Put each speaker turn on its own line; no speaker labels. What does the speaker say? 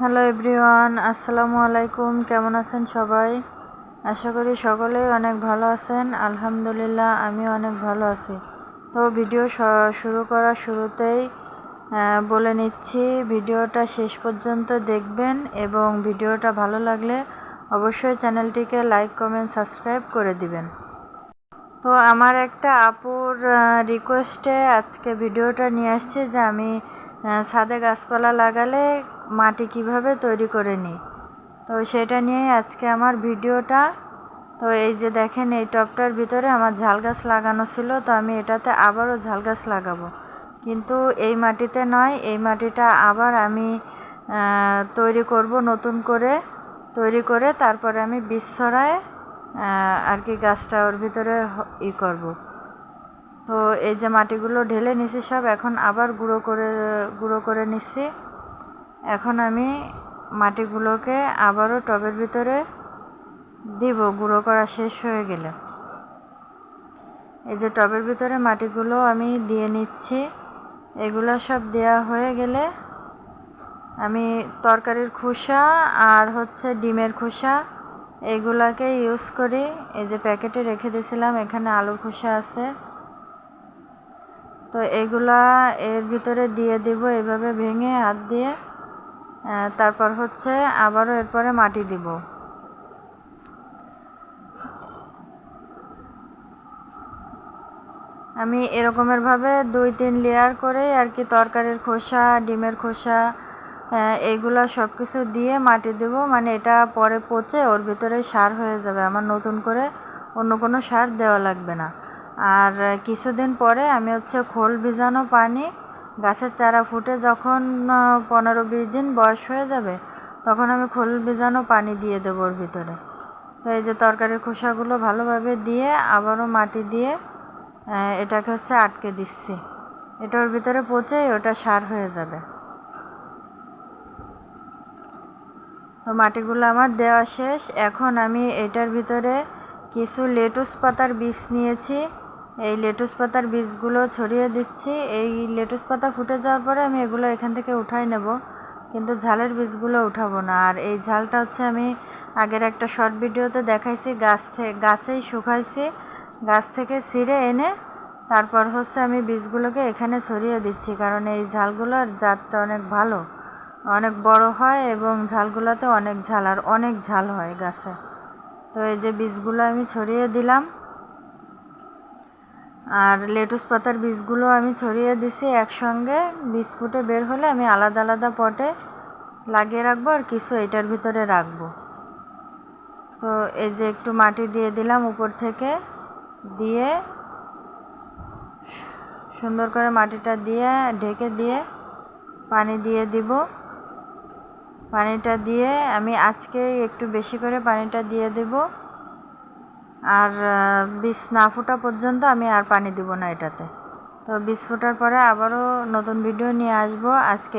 Hello everyone আসসালামু আলাইকুম কেমন আছেন সবাই? আশা করি সকলেই অনেক ভালো আছেন। আলহামদুলিল্লাহ আমি অনেক ভালো আছি। তো ভিডিও শুরু করার শুরুতেই বলে নিচ্ছি, ভিডিওটা শেষ পর্যন্ত দেখবেন এবং ভিডিওটা ভালো লাগলে অবশ্যই চ্যানেলটিকে লাইক কমেন্ট সাবস্ক্রাইব করে দিবেন। তো আমার একটা আপুর রিকোয়েস্টে আজকে ভিডিওটা নিয়ে আসছে যে আমি ছাদে গাছপালা লাগালে মাটি কীভাবে তৈরি করে নিই? তো সেটা নিয়েই আজকে আমার ভিডিওটা। তো এই যে দেখেন, এই টবটার ভিতরে আমার ঝাল গাছ লাগানো ছিল, তো আমি এটাতে আবারও ঝাল গাছ লাগাবো। কিন্তু এই মাটিতে নয়, এই মাটিটা আবার আমি তৈরি করব নতুন করে, তৈরি করে তারপরে আমি ছড়ায় আর কি গাছটা ওর ভিতরে ই করব। তো এই যে মাটিগুলো ঢেলে নিছি সব, এখন আবার গুঁড়ো করে গুঁড়ো করে নিচ্ছি এখন আমি মাটিগুলোকে আবারও টবের ভিতরে দিব, গুঁড়ো করা শেষ হয়ে গেলে। এই যে টবের ভিতরে মাটিগুলো আমি দিয়ে নিচ্ছি, এগুলো সব দেয়া হয়ে গেলে আমি তরকারির খোসা আর হচ্ছে ডিমের খোসা এগুলাকে ইউজ করি। এই যে প্যাকেটে রেখে দিয়েছিলাম, এখানে আলুর খোসা আছে। তো এগুলা এর ভিতরে দিয়ে দিব এভাবে ভেঙে হাত দিয়ে। তারপর হচ্ছে আবারও এরপরে মাটি দিব। আমি এরকমের ভাবে দুই তিন লেয়ার করে আর কি তরকারির খোসা ডিমের খোসা আহ, এইগুলা সব কিছু দিয়ে মাটি দেব। মানে এটা পরে পচে ওর ভিতরে সার হয়ে যাবে। আমার নতুন করে অন্য কোনো সার দেওয়া লাগবে না। আর কিছুদিন পরে আমি হচ্ছে খোল ভিজানো পানি, গাছের চারা ফুটে যখন পনেরো বিশ দিন বয়স হয়ে যাবে, তখন আমি খোল ভিজানো পানি দিয়ে দেবো ওর ভিতরে। তো এই যে তরকারির খোসাগুলো ভালোভাবে দিয়ে আবারও মাটি দিয়ে এটাকে হচ্ছে আটকে দিচ্ছি। এটা ওর ভিতরে পচে ওটা সার হয়ে যাবে। তো মাটিগুলো আমার দেওয়া শেষ। এখন আমি এটার ভিতরে কিছু লেটুস পাতার বীজ নিয়েছি। এই লেটুস পাতার বীজগুলো ছড়িয়ে দিচ্ছি। এই লেটুস পাতা ফুটে যাওয়ার পরে আমি এগুলো এখান থেকে উঠাই নেব। কিন্তু ঝালের বীজগুলো উঠাবো না। আর এই ঝালটা হচ্ছে আমি আগের একটা শর্ট ভিডিওতে দেখাইছি, গাছ থেকে গাছেই শুকাইছি। গাছ থেকে ছিঁড়ে এনে তারপর হচ্ছে আমি বীজগুলোকে এখানে ছড়িয়ে দিচ্ছি। কারণ এই ঝালগুলোর জাতটা অনেক ভালো, অনেক বড় হয় এবং ঝালগুলোতে অনেক ঝাল, আর অনেক ঝাল হয় গাছে। তো এই যে বীজগুলো আমি ছড়িয়ে দিলাম আর লেটুস পাতার বীজগুলো আমি ছড়িয়ে দিছি একসঙ্গে। বীজ ফুটে বের হলে আমি আলাদা আলাদা পটে লাগিয়ে রাখব আর কিছু এটার ভিতরে রাখব। তো এই যে একটু মাটি দিয়ে দিলাম উপর থেকে, দিয়ে সুন্দর করে মাটিটা দিয়ে, ঢেকে দিয়ে পানি দিয়ে দিব। পানিটা দিয়ে আমি আজকে একটু বেশি করে পানিটা দিয়ে দেব। আর বিষ না ফোটা পর্যন্ত আমি আর পানি দিব না এটাতে। তো বীজ ফোটার পরে আবারও নতুন ভিডিও নিয়ে আসব। আজকে